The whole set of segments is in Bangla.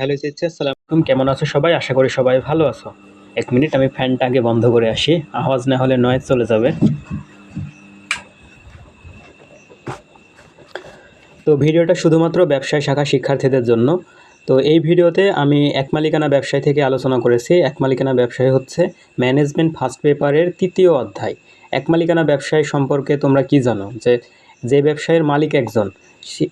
হ্যালো চেচ্ছে আসসালামু আলাইকুম। কেমন আছো সবাই? আশা করি সবাই ভালো আছো। এক মিনিট, আমি ফ্যানটা আগে বন্ধ করে আসি। আওয়াজ না হলে নয় চলে যাবে। তো ভিডিওটা শুধুমাত্র ব্যবসায় শাখা শিক্ষার্থীদের জন্য। তো এই ভিডিওতে আমি এক মালিকানা ব্যবসায় থেকে আলোচনা করেছি। এক মালিকানা ব্যবসায় হচ্ছে ম্যানেজমেন্ট ফার্স্ট পেপারের তৃতীয় অধ্যায়। এক মালিকানা ব্যবসায় সম্পর্কে তোমরা কি জানো? যে যে ব্যবসায়ের মালিক একজন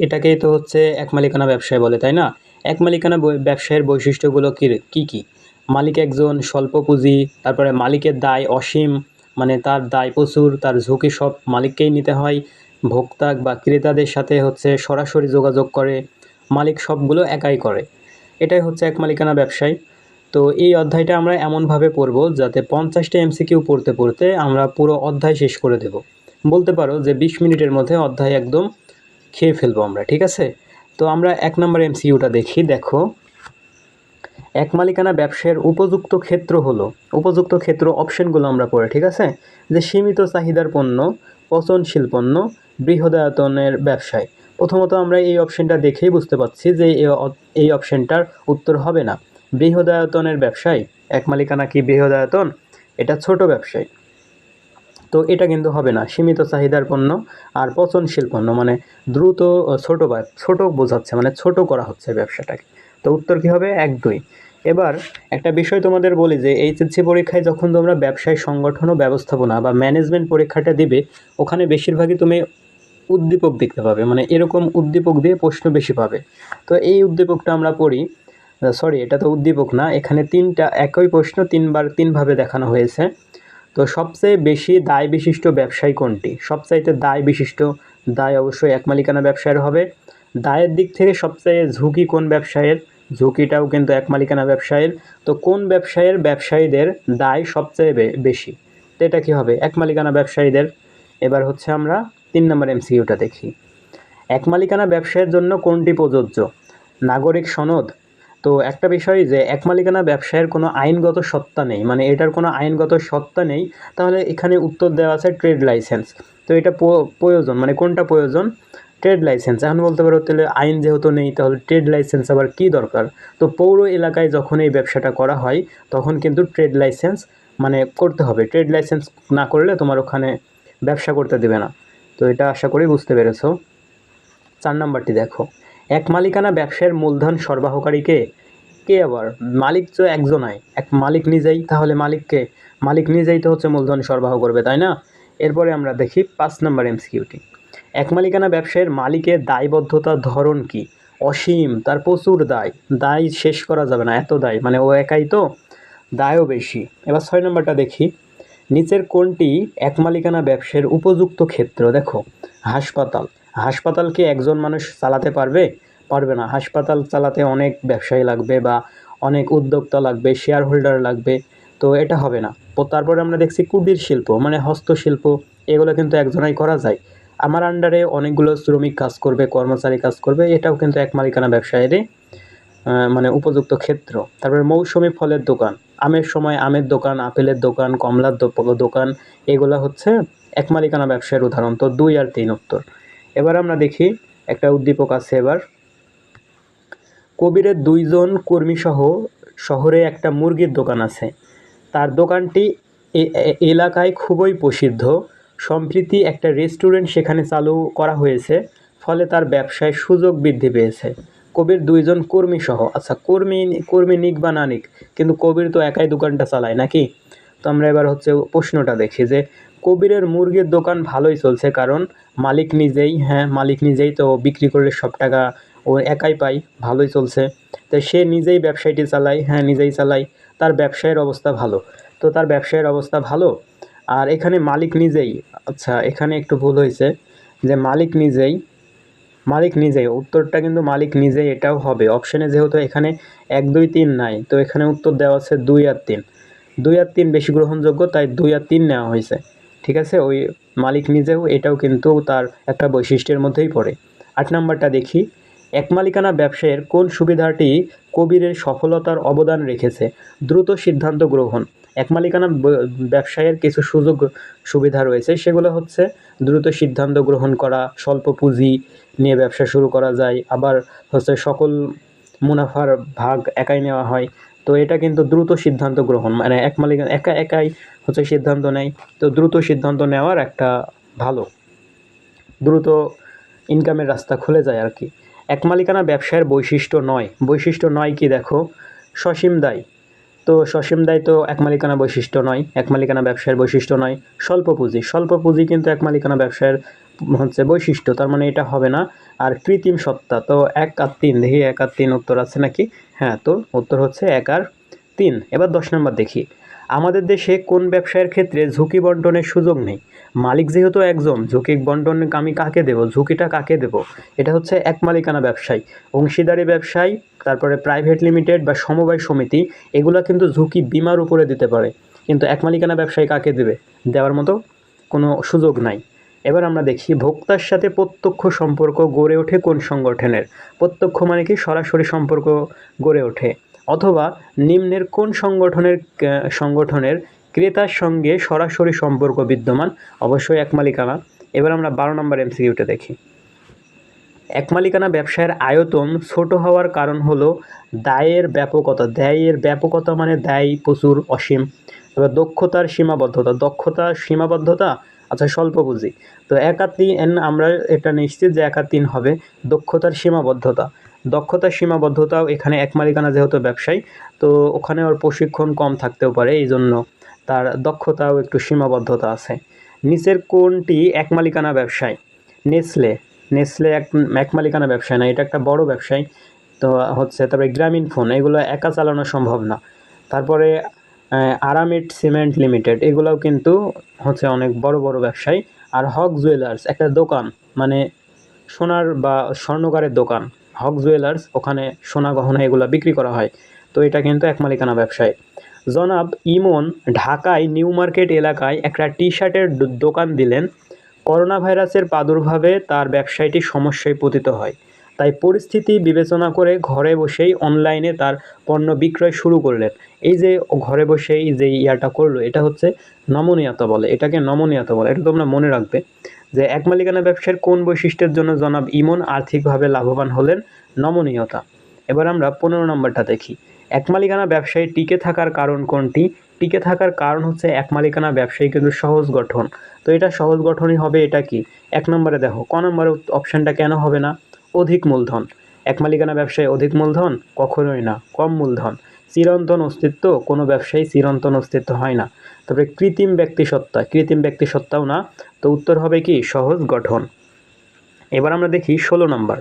এটাকেই তো হচ্ছে এক মালিকানা ব্যবসায় বলে, তাই না? এক মালিকানা ব্যবসায়ের বৈশিষ্ট্যগুলো কী কী কী? মালিক একজন স্বল্প পুঁজি তারপরে মালিকের দায় অসীম মানে তার দায় প্রচুর, তার ঝুঁকি সব মালিককেই নিতে হয়। ভোক্তা বা ক্রেতাদের সাথে হচ্ছে সরাসরি যোগাযোগ করে, মালিক সবগুলো একাই করে। এটাই হচ্ছে এক মালিকানা ব্যবসায়। তো এই অধ্যায়টা আমরা এমনভাবে পড়ব যাতে পঞ্চাশটা এমসিকিউ পড়তে পড়তে আমরা পুরো অধ্যায় শেষ করে দেব। বলতে পারো যে বিশ মিনিটের মধ্যে অধ্যায় একদম খেয়ে ফেলব আমরা, ঠিক আছে? তো আমরা এক নম্বর এমসিকিউটা দেখি, দেখো। এক মালিকানা ব্যবসায়ের উপযুক্ত ক্ষেত্র হলো, উপযুক্ত ক্ষেত্র অপশনগুলো আমরা পড়ে, ঠিক আছে? যে সীমিত চাহিদার পণ্য, পচনশীল পণ্য, বৃহদায়তনের ব্যবসায়। প্রথমত আমরা এই অপশনটা দেখেই বুঝতে পারছি যে এই অপশনটার উত্তর হবে না। বৃহদায়তনের ব্যবসায়, এক মালিকানা কি বৃহদায়তন? এটা ছোট ব্যবসায়। তো এটা কিন্তু হবে না। সীমিত চাহিদার পণ্য আর পচনশীল পণ্য মানে দ্রুত ছোট বা ছোট বোঝাচ্ছে মানে ছোট করা হচ্ছে ব্যবসাটাকে। তো উত্তর কী হবে? এক, দুই। এবার একটা বিষয় তোমাদের বলি যে, এইচএসসি পরীক্ষায় যখন তোমরা ব্যবসায় সংগঠন ও ব্যবস্থাপনা বা ম্যানেজমেন্ট পরীক্ষাটা দিবে, ওখানে বেশিরভাগই তুমি উদ্দীপক দেখতে পাবে মানে এরকম উদ্দীপক দিয়ে প্রশ্ন বেশি পাবে। তো এই উদ্দীপকটা আমরা পড়ি সরি এটা তো উদ্দীপক না, এখানে তিনটা, একই প্রশ্ন তিনবার, তিনভাবে দেখানো হয়েছে। তো সবচেয়ে বেশি দায় বিশিষ্ট ব্যবসায়ী কোনটি? সবচাইতে দায় বিশিষ্ট দায় অবশ্যই এক মালিকানা ব্যবসায়ের হবে। দায়ের দিক থেকে সবচেয়ে ঝুঁকি কোন ব্যবসায়ের? ঝুঁকিটাও কিন্তু এক মালিকানা ব্যবসায়ের। তো কোন ব্যবসায়ের ব্যবসায়ীদের দায় সবচেয়ে বেশি? তো এটা কী হবে? এক মালিকানা ব্যবসায়ীদের। এবার হচ্ছে আমরা তিন নম্বর এমসিইউটা দেখি। এক মালিকানা ব্যবসায়ের জন্য কোনটি প্রযোজ্য? নাগরিক সনদ তো একটা বিষয় যে এক মালিকানা ব্যবসায়ের কোনো আইনগত সত্তা নেই মানে এটার কোনো আইনগত সত্তা নেই, তাহলে এখানে উত্তর দেওয়া আছে ট্রেড লাইসেন্স। তো এটা প্রয়োজন মানে কোনটা প্রয়োজন? Trade licence. এখন বলতে পারো তাহলে আইন যেহেতু নেই, তাহলে ট্রেড লাইসেন্স আবার কী দরকার? তো পৌর এলাকায় যখন এই ব্যবসাটা করা হয়, তখন কিন্তু ট্রেড লাইসেন্স মানে করতে হবে। ট্রেড লাইসেন্স না করলে তোমার ওখানে ব্যবসা করতে দেবে না। তো এটা আশা করি বুঝতে পেরেছ। চার নাম্বারটি দেখো। এক মালিকানা ব্যবসার মূলধন সরবরাহকারী কে আবার? মালিক তো একজনাই। এক মালিক নিজেই, তাহলে মালিককে, মালিক নিজেই তো হচ্ছে মূলধন সরবরাহ করবে, তাই না? এরপরে আমরা দেখি পাঁচ নম্বর এমসিকিউটি এক মালিকানা ব্যবসায়ের মালিকের দায়বদ্ধতার ধরন কি? অসীম, তার প্রচুর দায়। দায় শেষ করা যাবে না, এত দায়। মানে ও একাই তো, দায়ও বেশি। এবার ছয় নম্বরটা দেখি। নিচের কোনটি এক মালিকানা ব্যবসায়ের উপযুক্ত ক্ষেত্র, দেখো। হাসপাতাল। হাসপাতাল কি একজন মানুষ চালাতে পারবে? পারবে না। হাসপাতাল চালাতে অনেক ব্যবসায়ী লাগবে বা অনেক উদ্যোক্তা লাগবে শেয়ার হোল্ডার লাগবে। তো এটা হবে না। তারপরে আমরা দেখছি কুটির শিল্প মানে হস্তশিল্প, এগুলো কিন্তু একজনাই করা যায়। আমার আন্ডারে অনেকগুলো শ্রমিক কাজ করবে, কর্মচারী কাজ করবে, এটাও কিন্তু এক মালিকানা ব্যবসায়েরই মানে উপযুক্ত ক্ষেত্র। তারপরে মৌসুমি ফলের দোকান, আমের সময় আমের দোকান, আপেলের দোকান, কমলার দোকান, এগুলো হচ্ছে এক মালিকানা ব্যবসায়ের উদাহরণ। তো দুই আর তিন উত্তর। এবার আমরা দেখি, একটা উদ্দীপক আছে এবার। কবিরের দুইজন কর্মীসহ শহরে একটা মুরগির দোকান আছে। তার দোকানটি এলাকায় খুবই প্রসিদ্ধ। সম্প্রতি একটা রেস্টুরেন্ট সেখানে চালু করা হয়েছে, ফলে তার ব্যবসায় সুযোগ বৃদ্ধি পেয়েছে। কবির দুইজন কর্মী সহ আচ্ছা কর্মী কর্মী নিক বা না নিক, কিন্তু কবির তো একাই দোকানটা চালায় নাকি? তো আমরা এবার হচ্ছে প্রশ্নটা দেখি যে কবিরের মুরগির দোকান ভালোই চলছে, কারণ মালিক নিজেই হ্যাঁ মালিক নিজেই তো বিক্রি করলে সব টাকা ও একাই পায়, ভালোই চলছে। তো সে নিজেই ব্যবসায়টি চালায় হ্যাঁ নিজেই চালায়, তার ব্যবসায়ের অবস্থা ভালো। তো তার ব্যবসায়ের অবস্থা ভালো, আর এখানে মালিক নিজেই আচ্ছা এখানে একটু ভুল হয়েছে, যে মালিক নিজেই মালিক নিজেই, উত্তরটা কিন্তু মালিক নিজেই, এটাও হবে। অপশানে যেহেতু এখানে এক, দুই, তিন নাই, তো এখানে উত্তর দেওয়া আছে দুই আর তিন। দুই আর তিন বেশি গ্রহণযোগ্য, তাই দুই আর তিন নেওয়া হয়েছে। ঠিক আছে? ওই মালিক নিজেও এটাও কিন্তু তার একটা বৈশিষ্ট্যের মধ্যেই পড়ে। আট নাম্বারটা দেখি। এক মালিকানা ব্যবসায়ের কোন সুবিধাটি কবিরের সফলতার অবদান রেখেছে? দ্রুত সিদ্ধান্ত গ্রহণ। এক মালিকানা ব্যবসায়ের কিছু সুযোগ, সুবিধা রয়েছে। সেগুলো হচ্ছে দ্রুত সিদ্ধান্ত গ্রহণ করা, স্বল্প পুঁজি নিয়ে ব্যবসা শুরু করা যায়। আবার হচ্ছে সকল মুনাফার ভাগ একাই নেওয়া হয়। তো এটা কিন্তু দ্রুত সিদ্ধান্ত গ্রহণ মানে এক মালিক একা একাই হচ্ছে সিদ্ধান্ত নেয়। তো দ্রুত সিদ্ধান্ত নেওয়ার একটা ভালো, দ্রুত ইনকামের রাস্তা খুলে যায় আর কি। এক মালিকানা ব্যবসায়ের বৈশিষ্ট্য নয়। বৈশিষ্ট্য নয় কি দেখো? সসীম দায়। তো সসীম দায় তো এক মালিকানা বৈশিষ্ট্য নয়, এক মালিকানা ব্যবসায়ের বৈশিষ্ট্য নয়, স্বল্প পুঁজি। স্বল্প পুঁজি কিন্তু এক মালিকানা ব্যবসায়ের হচ্ছে বৈশিষ্ট্য, তার মানে এটা হবে না। আর কৃত্রিম সত্তা, তো এক আর তিন, দেখি এক আর তিন উত্তর আছে নাকি? হ্যাঁ তো উত্তর হচ্ছে এক আর তিন। এবার দশ নম্বর দেখি। আমাদের দেশে কোন ব্যবসায়ের ক্ষেত্রে ঝুঁকি বন্টনের সুযোগ নেই? মালিক যেহেতু একজন, ঝুঁকি বন্টন আমি কাকে দেব? ঝুঁকিটা কাকে দেব? এটা হচ্ছে এক মালিকানা ব্যবসায়ী, অংশীদারি ব্যবসায়ী তারপরে প্রাইভেট লিমিটেড বা সমবায় সমিতি, এগুলো কিন্তু ঝুঁকি বিমার উপরে দিতে পারে। কিন্তু এক মালিকানা ব্যবসায়ী কাকে দেবে? দেওয়ার মতো কোনো সুযোগ নাই। এবার আমরা দেখি ভোক্তার সাথে প্রত্যক্ষ সম্পর্ক গড়ে ওঠে কোন সংগঠনের? প্রত্যক্ষ মানে কি সরাসরি সম্পর্ক গড়ে ওঠে? অথবা নিম্নের কোন সংগঠনের সংগঠনের ক্রেতার সঙ্গে সরাসরি সম্পর্ক বিদ্যমান? অবশ্যই এক মালিকানা। এবার আমরা বারো নম্বর এমসিকিউটা দেখি। এক মালিকানা ব্যবসায়ের আয়তন ছোট হওয়ার কারণ হলো দায়ের ব্যাপকতা। দায়ের ব্যাপকতা মানে দায় প্রচুর অসীম। এবার দক্ষতার সীমাবদ্ধতা। দক্ষতার সীমাবদ্ধতা? আচ্ছা স্বল্প পুঁজি তো একা তিন আমরা এটা নিশ্চিত যে একা তিন হবে দক্ষতার সীমাবদ্ধতা। দক্ষতার সীমাবদ্ধতাও এখানে এক মালিকানা যেহেতু ব্যবসায়ী, তো ওখানে ওর প্রশিক্ষণ কম থাকতেও পারে এই জন্য তার দক্ষতাও একটু সীমাবদ্ধতা আছে। নিচের কোনটি এক মালিকানা ব্যবসায়? নেসলে। নেসলে এক এক মালিকানা ব্যবসায় না এটা একটা বড় ব্যবসায়। তো হচ্ছে তারপরে গ্রামীণ ফোন এগুলো একা চালানো সম্ভব না। তারপরে আহ, আরামিড সিমেন্ট লিমিটেড এগুলোও কিন্তু হচ্ছে অনেক বড় বড় ব্যবসায়ী। আর হক জুয়েলার্স একটা দোকান মানে সোনার বা স্বর্ণকারের দোকান হক জুয়েলার্স ওখানে সোনা গহনা এগুলো বিক্রি করা হয়। তো এটা কিন্তু এক মালিকানা ব্যবসায়। জনাব ইমন ঢাকায় নিউ মার্কেট এলাকায় একটা টি শার্টের দোকান দিলেন। করোনা ভাইরাসের প্রাদুর্ভাবে তার ব্যবসায়টি সমস্যায় পতিত হয়। তাই পরিস্থিতি বিবেচনা করে ঘরে বসেই অনলাইনে তার পণ্য বিক্রয় শুরু করলেন। এই যে ঘরে বসেই যে ইয়াটা করল, এটা হচ্ছে নমনীয়তা বলে। এটাকে নমনীয়তা বলে। এটা তোমরা মনে রাখবে যে এক মালিকানা ব্যবসার কোন বৈশিষ্ট্যের জন্য জনাব ইমন আর্থিকভাবে লাভবান হলেন নমনীয়তা। এবার আমরা পনেরো নম্বরটা দেখি। এক মালিকানা ব্যবসায়ী টিকে থাকার কারণ কোনটি? টিকে থাকার কারণ হচ্ছে এক মালিকানা ব্যবসায়ী কিন্তু সহজ গঠন। তো এটা সহজ গঠনই হবে এটা কি? এক নম্বরে দেখো, ক নম্বরে অপশানটা কেন হবে না? অধিক মূলধন। এক মালিকানা ব্যবসায় অধিক মূলধন? কখনোই না, কম মূলধন। চিরন্তন অস্তিত্ব? কোনো ব্যবসায়ী চিরন্তন অস্তিত্ব হয় না। তবে কৃত্রিম ব্যক্তিসত্তা, কৃত্রিম ব্যক্তিসত্তাও না। তো উত্তর হবে কি? সহজ গঠন। এবার আমরা দেখি ষোলো নম্বর।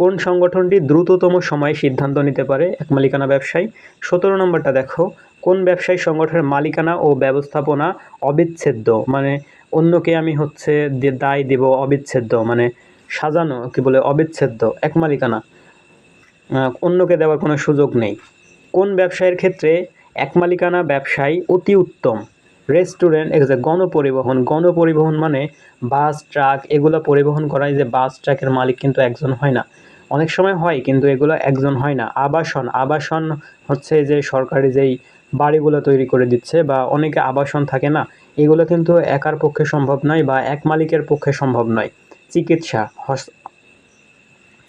কোন সংগঠনটি দ্রুততম সময়ে সিদ্ধান্ত নিতে পারে? এক মালিকানা ব্যবসায়ী। সতেরো নম্বরটা দেখো। কোন ব্যবসায়ী সংগঠনের মালিকানা ও ব্যবস্থাপনা অবিচ্ছেদ্য? মানে অন্যকে আমি হচ্ছে দায় দেব অবিচ্ছেদ্য মানে সাজানো, কি বলে, অবিচ্ছেদ্য, এক মালিকানা। অন্যকে দেওয়ার কোনো সুযোগ নেই। কোন ব্যবসায়ের ক্ষেত্রে এক মালিকানা ব্যবসায় অতি উত্তম? রেস্টুরেন্ট এই গণপরিবহন গণপরিবহন মানে বাস, ট্রাক, এগুলো পরিবহন করায় যে বাস, ট্রাকের মালিক কিন্তু একজন হয় না। অনেক সময় হয়, কিন্তু এগুলো একজন হয় না। আবাসন আবাসন হচ্ছে যে সরকারি যেই বাড়িগুলো তৈরি করে দিচ্ছে বা অনেকে আবাসন থাকে না, এগুলো কিন্তু একার পক্ষে সম্ভব নয় বা এক মালিকের পক্ষে সম্ভব নয়। চিকিৎসা, হস-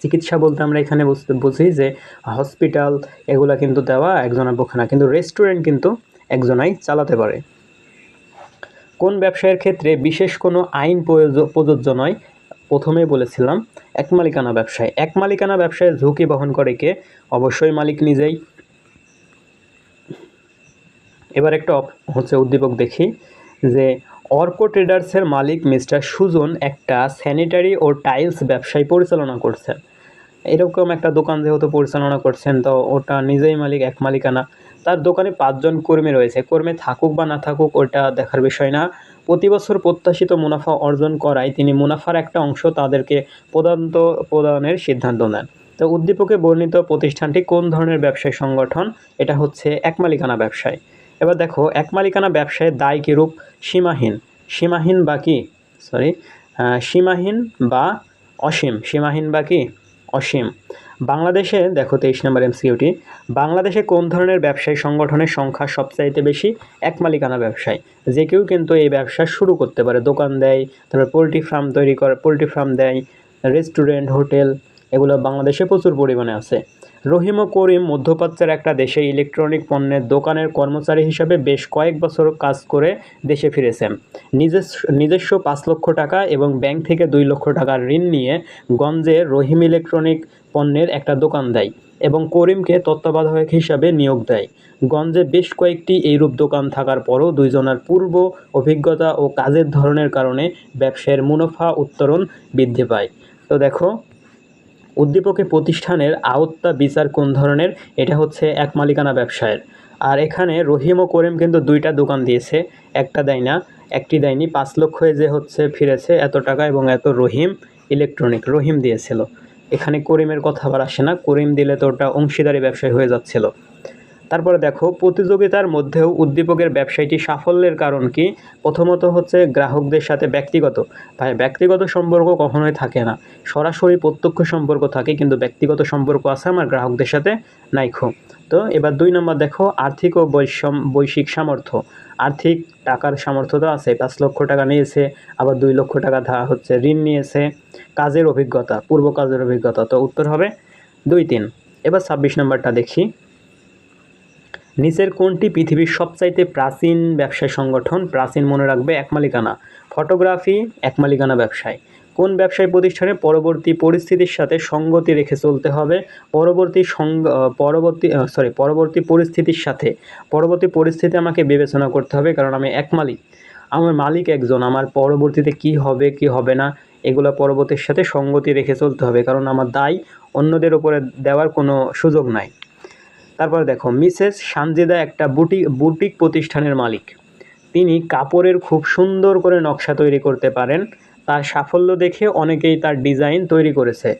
চিকিৎসা বলতে আমরা এখানে বুঝতে, বুঝি যে হসপিটাল এগুলো কিন্তু দেওয়া একজনের পক্ষে না, কিন্তু রেস্টুরেন্ট কিন্তু একজনাই চালাতে পারে। কোন ব্যবসায়ের ক্ষেত্রে বিশেষ কোনো আইন প্রয়োজ- প্রযোজ্য নয় প্রথমেই বলেছিলাম, এক মালিকানা ব্যবসায়। এক মালিকানা ব্যবসায় ঝুঁকি বহন করে কে? অবশ্যই মালিক নিজেই। এবার একটা হচ্ছে উদ্দীপক দেখি, যে অর্ক ট্রেডার্সের মালিক মিস্টার সুজন একটা স্যানিটারি ও টাইলস ব্যবসায় পরিচালনা করছেন। এরকম একটা দোকান যেহেতু পরিচালনা করছেন, তো ওটা নিজেই মালিক, এক মালিকানা। তার দোকানে পাঁচজন কর্মী রয়েছে। কর্মী থাকুক বা না থাকুক, ওটা দেখার বিষয় না। প্রতি বছর প্রত্যাশিত মুনাফা অর্জন করায় তিনি মুনাফার একটা অংশ তাদেরকে প্রদান্ত প্রদানের সিদ্ধান্ত নেন। তো উদ্দীপকে বর্ণিত প্রতিষ্ঠানটি কোন ধরনের ব্যবসায়ী সংগঠন? এটা হচ্ছে এক মালিকানা ব্যবসায়। এবার দেখো, এক মালিকানা ব্যবসায় দায় কিরূপ সীমাহীন। সীমাহীন বা কি? সরি সীমাহীন বা অসীম। সীমাহীন বা কি? অসীম। বাংলাদেশে, দেখো তেইশ নম্বর এমসিউটি বাংলাদেশে কোন ধরনের ব্যবসায়ী সংগঠনের সংখ্যা সবচাইতে বেশি? এক মালিকানা ব্যবসায়। যে কেউ কিন্তু এই ব্যবসা শুরু করতে পারে। দোকান দেয়, তারপর পোলট্রি ফার্ম তৈরি করে, পোলট্রি ফার্ম দেয়, রেস্টুরেন্ট, হোটেল, এগুলো বাংলাদেশে প্রচুর পরিমাণে আছে। রহিম ও করিম মধ্যপ্রাচ্যের একটা দেশে ইলেকট্রনিক পণ্যের দোকানের কর্মচারী হিসাবে বেশ কয়েক বছর কাজ করে দেশে ফিরেছেন। নিজস্ব নিজস্ব পাঁচ লক্ষ টাকা এবং ব্যাংক থেকে দুই লক্ষ টাকার ঋণ নিয়ে গঞ্জে রহিম ইলেকট্রনিক পণ্যের একটা দোকান দেয় এবং করিমকে তত্ত্বাবধায়ক হিসাবে নিয়োগ দেয়। গঞ্জে বেশ কয়েকটি এইরূপ দোকান থাকার পরও দুইজনের পূর্ব অভিজ্ঞতা ও কাজের ধরনের কারণে ব্যবসায়ের মুনাফা উত্তরণ বৃদ্ধি পায়। তো দেখো উদ্দীপকে প্রতিষ্ঠানের আওত্তা বিচার কোন ধরনের? এটা হচ্ছে এক মালিকানা ব্যবসায়ের। আর এখানে রহিম ও করিম কিন্তু দুইটা দোকান দিয়েছে। একটা দেয় না, একটি দেয়নি। পাঁচ লক্ষে যে হচ্ছে ফিরেছে, এত টাকা এবং এত রহিম ইলেকট্রনিক রহিম দিয়েছিল। এখানে করিমের কথা আবার আসে না। করিম দিলে তো ওটা অংশীদারি ব্যবসায় হয়ে যাচ্ছিল। তারপরে দেখো, প্রতিযোগিতার মধ্যেও উদ্দীপকের ব্যবসায়টি সাফল্যের কারণ কি? প্রথমত হচ্ছে গ্রাহকদের সাথে ব্যক্তিগত। ভাই, ব্যক্তিগত সম্পর্ক কখনোই থাকে না। সরাসরি প্রত্যক্ষ সম্পর্ক থাকে, কিন্তু ব্যক্তিগত সম্পর্ক আছে আমার গ্রাহকদের সাথে নাইখো তো এবার দুই নম্বর দেখো, আর্থিক ও বৈষম, বৈশ্বিক সামর্থ্য। আর্থিক টাকার সামর্থ্য তো আছে, পাঁচ লক্ষ টাকা নিয়েছে, আবার দুই লক্ষ টাকা ধা, হচ্ছে ঋণ নিয়েছে। কাজের অভিজ্ঞতা, পূর্ব কাজের অভিজ্ঞতা তো উত্তর হবে। দুই তিন, এবার ছাব্বিশ নম্বরটা দেখি। নিচের কোনটি পৃথিবীর সবচাইতে প্রাচীন ব্যবসায় সংগঠন। প্রাচীন মনে রাখবে এক মালিকানা ফটোগ্রাফি এক মালিকানা ব্যবসায়। কোন ব্যবসায় প্রতিষ্ঠানে পরবর্তী পরিস্থিতির সাথে সঙ্গতি রেখে চলতে হবে? পরবর্তী পরবর্তী সরি পরবর্তী পরিস্থিতির সাথে। পরবর্তী পরিস্থিতি আমাকে বিবেচনা করতে হবে, কারণ আমি এক মালিক। আমার মালিক একজন। আমার পরবর্তীতে কি হবে কি হবে না, এগুলো পরবর্তীর সাথে সঙ্গতি রেখে চলতে হবে, কারণ আমার দায় অন্যদের উপরে দেওয়ার কোনো সুযোগ নাই। তারপর দেখো, মিসেস সানজিদা একটা বুটিক বুটিক প্রতিষ্ঠানের মালিক। তিনি কাপড়ের খুব সুন্দর করে নকশা তৈরি করতে পারেন, তার সাফল্য দেখে অনেকেই তার ডিজাইন তৈরি করেছে।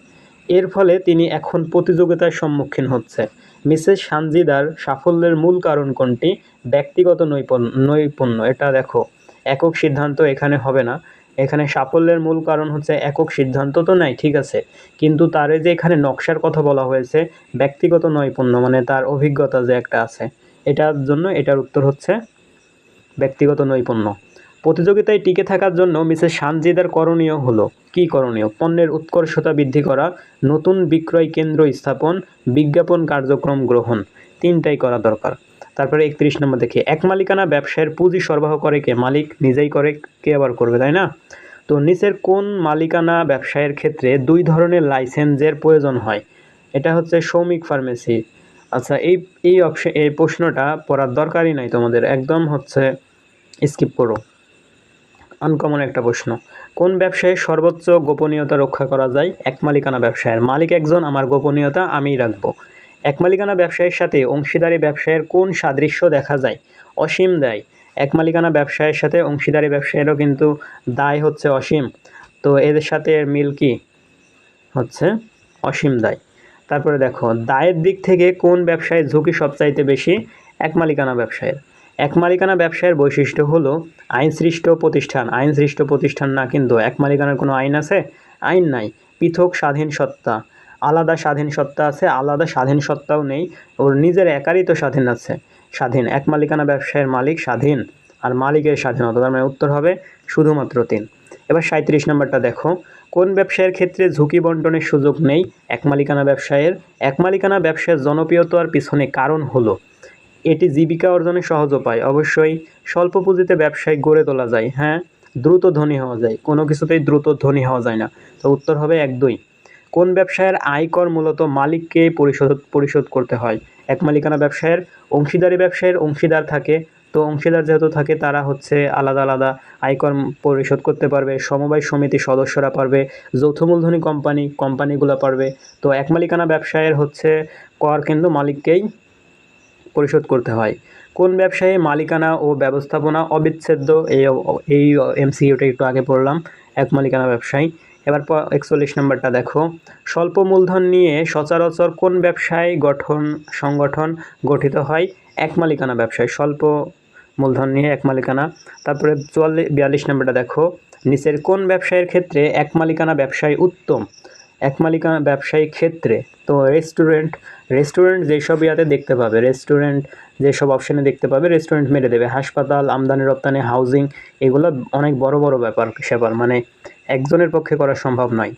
এর ফলে তিনি এখন প্রতিযোগিতার সম্মুখীন হচ্ছে। মিসেস সানজিদার সাফল্যের মূল কারণ কোনটি? ব্যক্তিগত নৈপুণ্য নৈপুণ্য। এটা দেখো, একক সিদ্ধান্ত এখানে হবে না। এখানে সাফল্যের মূল কারণ হচ্ছে একক সিদ্ধান্ত তো নাই, ঠিক আছে। কিন্তু তার যে এখানে নকশার কথা বলা হয়েছে, ব্যক্তিগত নৈপুণ্য মানে তার অভিজ্ঞতা যে একটা আছে, এটার জন্য এটার উত্তর হচ্ছে ব্যক্তিগত নৈপুণ্য প্রতিযোগিতায় টিকে থাকার জন্য মিসেস সানজিদার করণীয় হলো, কী করণীয়? পণ্যের উৎকর্ষতা বৃদ্ধি করা, নতুন বিক্রয় কেন্দ্র স্থাপন, বিজ্ঞাপন কার্যক্রম গ্রহণ, তিনটাই করা দরকার। তারপরে একত্রিশ নম্বর দেখি, এক মালিকানা ব্যবসায়ের পুঁজি সরবরাহ করে কে? মালিক নিজেই করে, কে আবার করবে, তাই না? তো নিচের কোন মালিকানা ব্যবসায়ের ক্ষেত্রে দুই ধরনের লাইসেন্সের প্রয়োজন হয়? এটা হচ্ছে সৌমিক ফার্মেসি। আচ্ছা এই এই অপশন এই প্রশ্নটা পড়ার দরকারই নাই তোমাদের, একদম হচ্ছে স্কিপ করো। আনকমন একটা প্রশ্ন, কোন ব্যবসায়ে সর্বোচ্চ গোপনীয়তা রক্ষা করা যায়? এক মালিকানা ব্যবসায়ের, মালিক একজন, আমার গোপনীয়তা আমিই রাখব। এক মালিকানা ব্যবসায়ের সাথে অংশীদারি ব্যবসায়ের কোন সাদৃশ্য দেখা যায়? অসীম দায়। এক মালিকানা ব্যবসায়ের সাথে অংশীদারি ব্যবসায়েরও কিন্তু দায় হচ্ছে অসীম। তো এদের সাথে মিল কি? হচ্ছে অসীম দায়। তারপরে দেখো, দায়ের দিক থেকে কোন ব্যবসায় ঝুঁকি সবচাইতে বেশি? এক মালিকানা ব্যবসায়ের। এক মালিকানা ব্যবসায়ের বৈশিষ্ট্য হলো আইনসৃষ্ট প্রতিষ্ঠান। আইনসৃষ্ট প্রতিষ্ঠান না কিন্তু এক মালিকানার কোনো আইন আছে? আইন নাই। পৃথক স্বাধীন সত্তা। আলাদা স্বাধীন সত্তা আছে, আলাদা স্বাধীন সত্তাও নেই। ওর নিজের একারই তো স্বাধীন আছে। স্বাধীন, এক মালিকানা ব্যবসায়ের মালিক স্বাধীন আর মালিকের স্বাধীনতা, তার মানে উত্তর হবে শুধুমাত্র তিন। এবার সাঁত্রিশ নম্বরটা দেখো। কোন ব্যবসায়ের ক্ষেত্রে ঝুঁকি বন্টনের সুযোগ নেই? এক মালিকানা ব্যবসায়ের, এক মালিকানা ব্যবসায়ের জনপ্রিয়তার পিছনে কারণ হলো, এটি জীবিকা অর্জনের সহজ উপায়। অবশ্যই স্বল্প পুঁজিতে ব্যবসায় গড়ে তোলা যায় হ্যাঁ? দ্রুত ধনী হওয়া যায়, কোনো কিছুতেই দ্রুত ধনী হওয়া যায় না। তো উত্তর হবে এক দুই। কোন ব্যবসায়ের আয়কর মূলত মালিককে পরিশোধ পরিশোধ করতে হয়? এক মালিকানা ব্যবসায়ের অংশীদারি ব্যবসায়ের অংশীদার থাকে, তো অংশীদার যেহেতু থাকে, তারা হচ্ছে আলাদা আলাদা আয়কর পরিশোধ করতে পারবে, সমবায় সমিতির সদস্যরা পারবে, যৌথ মূলধনী কোম্পানি, কোম্পানিগুলো পারবে। তো এক মালিকানা ব্যবসায়ের হচ্ছে কর কিন্তু মালিককেই পরিশোধ করতে হয়। কোন ব্যবসায়ে মালিকানা ও ব্যবস্থাপনা অবিচ্ছেদ্য, এই এই এমসিইউটা একটু আগে পড়লাম, এক মালিকানা ব্যবসায়ী। এবার একচল্লিশ নম্বরটা দেখো। স্বল্প মূলধন নিয়ে সচরাচর কোন ব্যবসায় গঠন, সংগঠন গঠিত হয়? এক মালিকানা ব্যবসায়। স্বল্প মূলধন নিয়ে এক মালিকানা। তারপরে চুয়াল্লিশ বিয়াল্লিশ নম্বরটা দেখো। নিচের কোন ব্যবসায়ের ক্ষেত্রে এক মালিকানা ব্যবসায় উত্তম? এক মালিকানা ব্যবসায়িক ক্ষেত্রে তো রেস্টুরেন্ট রেস্টুরেন্ট যেসব ইয়াতে দেখতে পাবে, রেস্টুরেন্ট যেসব অপশানে দেখতে পাবে, রেস্টুরেন্ট মেরে দেবে। হাসপাতাল, আমদানি রপ্তানি, হাউজিং, এগুলো অনেক বড় বড় ব্যাপার স্যাপার মানে একজনের পক্ষে করা সম্ভব নয়।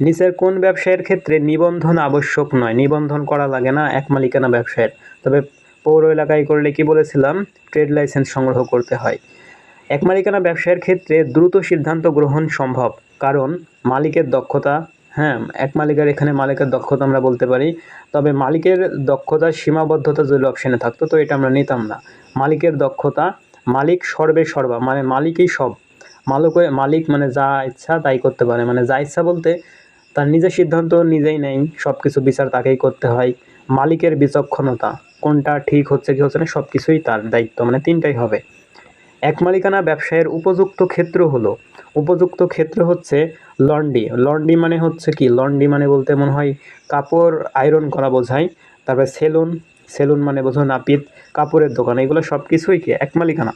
নিচের কোন ব্যবসায়ের ক্ষেত্রে নিবন্ধন আবশ্যক নয়? নিবন্ধন করা লাগে না, এক মালিকানা ব্যবসায়ের। তবে পৌর এলাকায় করলে কি বলেছিলাম? ট্রেড লাইসেন্স সংগ্রহ করতে হয়। এক মালিকানা ব্যবসায়ের ক্ষেত্রে দ্রুত সিদ্ধান্ত গ্রহণ সম্ভব, কারণ মালিকের দক্ষতা হ্যাঁ এক মালিকের এখানে মালিকের দক্ষতা আমরা বলতে পারি, তবে মালিকের দক্ষতার সীমাবদ্ধতা যদি অপশানে থাকতো, তো এটা আমরা নিতাম না। মালিকের দক্ষতা, মালিক সর্বে সর্বা মানে মালিকই সব। মালিক মালিক মানে যা ইচ্ছা তাই করতে পারে। মানে যা ইচ্ছা বলতে তার নিজের সিদ্ধান্ত নিজেই নেই সব কিছু বিচার তাকেই করতে হয়। মালিকের বিচক্ষণতা, কোনটা ঠিক হচ্ছে কি হচ্ছে না সব কিছুই তার দায়িত্ব মানে তিনটাই হবে। এক মালিকানা ব্যবসায়ের উপযুক্ত ক্ষেত্র হলো, উপযুক্ত ক্ষেত্র হচ্ছে লন্ডি। লন্ডি মানে হচ্ছে কি? লন্ডি মানে বলতে মনে হয় কাপড়, আয়রন করা বোঝায়। তারপরে সেলুন সেলুন মানে বোঝো নাপিত, কাপড়ের দোকান, এগুলো সব কিছুই কি? এক মালিকানা।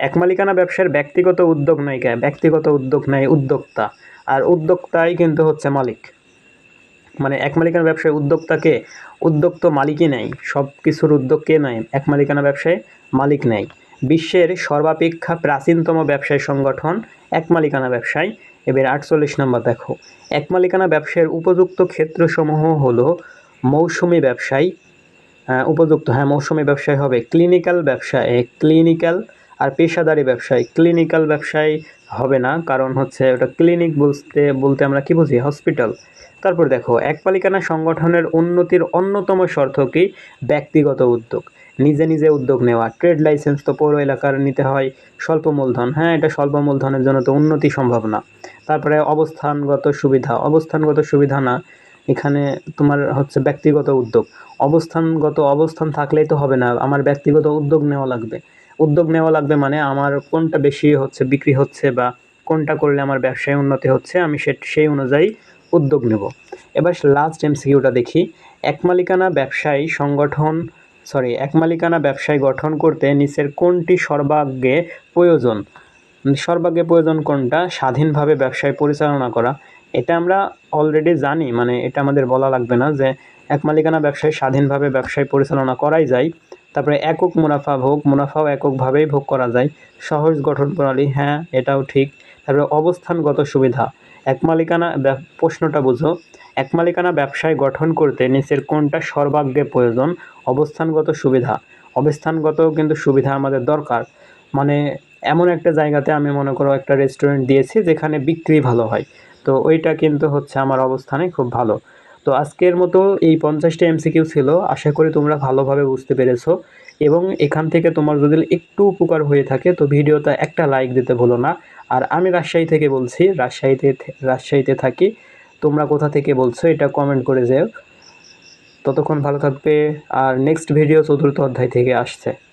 এক মালিকানা ব্যবসার ব্যক্তিগত উদ্যোগ নয় কে? ব্যক্তিগত উদ্যোগ নেয় উদ্যোক্তা। আর উদ্যোক্তাই কিন্তু হচ্ছে মালিক। মানে এক মালিকানা ব্যবসায় উদ্যোক্তাকে উদ্যোগ তো মালিকই নেয় সব কিছুর উদ্যোগ কে নেয় এক মালিকানা ব্যবসায় মালিক নেয় বিশ্বের সর্বাপেক্ষা প্রাচীনতম ব্যবসায় সংগঠন এক মালিকানা ব্যবসায়। এবার আটচল্লিশ নম্বর দেখো। এক মালিকানা ব্যবসায়ের উপযুক্ত ক্ষেত্রসমূহ হলো মৌসুমি ব্যবসায় উপযুক্ত। হ্যাঁ মৌসুমি ব্যবসায় হবে। ক্লিনিক্যাল ব্যবসায়, ক্লিনিক্যাল আর পেশাদারি ব্যবসায় ক্লিনিক্যাল ব্যবসায় হবে না। কারণ হচ্ছে ওটা ক্লিনিক বলতে বলতে আমরা কি বুঝি? হসপিটাল তারপর দেখো এক মালিকানা সংগঠনের উন্নতির অন্যতম শর্ত কি? ব্যক্তিগত উদ্যোগ। নিজে নিজে উদ্যোগ নেওয়া। ট্রেড লাইসেন্স তো পৌর এলাকার নিতে হয়। স্বল্প মূলধন হ্যাঁ এটা স্বল্প মূলধনের জন্য তো উন্নতি সম্ভব না। তারপরে অবস্থানগত সুবিধা। অবস্থানগত সুবিধা না। এখানে তোমার হচ্ছে ব্যক্তিগত উদ্যোগ। অবস্থানগত অবস্থান থাকলেই তো হবে না। আমার ব্যক্তিগত উদ্যোগ নেওয়া লাগবে। উদ্যোগ নেওয়া লাগবে মানে আমার কোনটা বেশি হচ্ছে, বিক্রি হচ্ছে বা কোনটা করলে আমার ব্যবসায় উন্নতি হচ্ছে, আমি সে সেই অনুযায়ী উদ্যোগ নেব। এবার লাস্ট এমসিকিউটা দেখি। এক মালিকানা ব্যবসায়ী সংগঠন সরি এক মালিকানা ব্যবসায় গঠন করতে নিচের কোনটি সর্বাগ্যে প্রয়োজন? সর্বাগ্যে প্রয়োজন কোনটা? স্বাধীনভাবে ব্যবসায় পরিচালনা করা। এটা আমরা অলরেডি জানি মানে এটা আমাদের বলা লাগবে না যে এক মালিকানা ব্যবসায় স্বাধীনভাবে ব্যবসায় পরিচালনা করাই যায়। তারপরে একক মুনাফা ভোগ, মুনাফাও এককভাবেই ভোগ করা যায়। সহজ গঠন প্রণালী হ্যাঁ এটাও ঠিক। তারপরে অবস্থানগত সুবিধা। এক মালিকানা প্রশ্নটা বুঝো। এক মালিকানা ব্যবসায় গঠন করতে নিচের কোনটা সর্বাগ্রে প্রয়োজন? অবস্থানগত সুবিধা। অবস্থানগত কিন্তু সুবিধা আমাদের দরকার। মানে এমন একটা জায়গাতে আমি মনে করো একটা রেস্টুরেন্ট দিয়েছি যেখানে বিক্রি ভালো হয়। তো ওইটা কিন্তু হচ্ছে আমার অবস্থানে খুব ভালো। তো আজকের মতো এই পঞ্চাশটা এমসিকিউ ছিল, আশা করি তোমরা ভালোভাবে বুঝতে পেরেছ। এবং এখান থেকে তোমার যদি একটু উপকার হয়ে থাকে, তো ভিডিওতে একটা লাইক দিতে ভুলো না। আর আমি রাজশাহী থেকে বলছি, রাজশাহীতে রাজশাহীতে থাকি। তোমরা কোথা থেকে বলছো এটা কমেন্ট করে যেও। ততক্ষণ ভালো থাকবে। আর নেক্সট ভিডিও চতুর্থ অধ্যায় থেকে আসছে।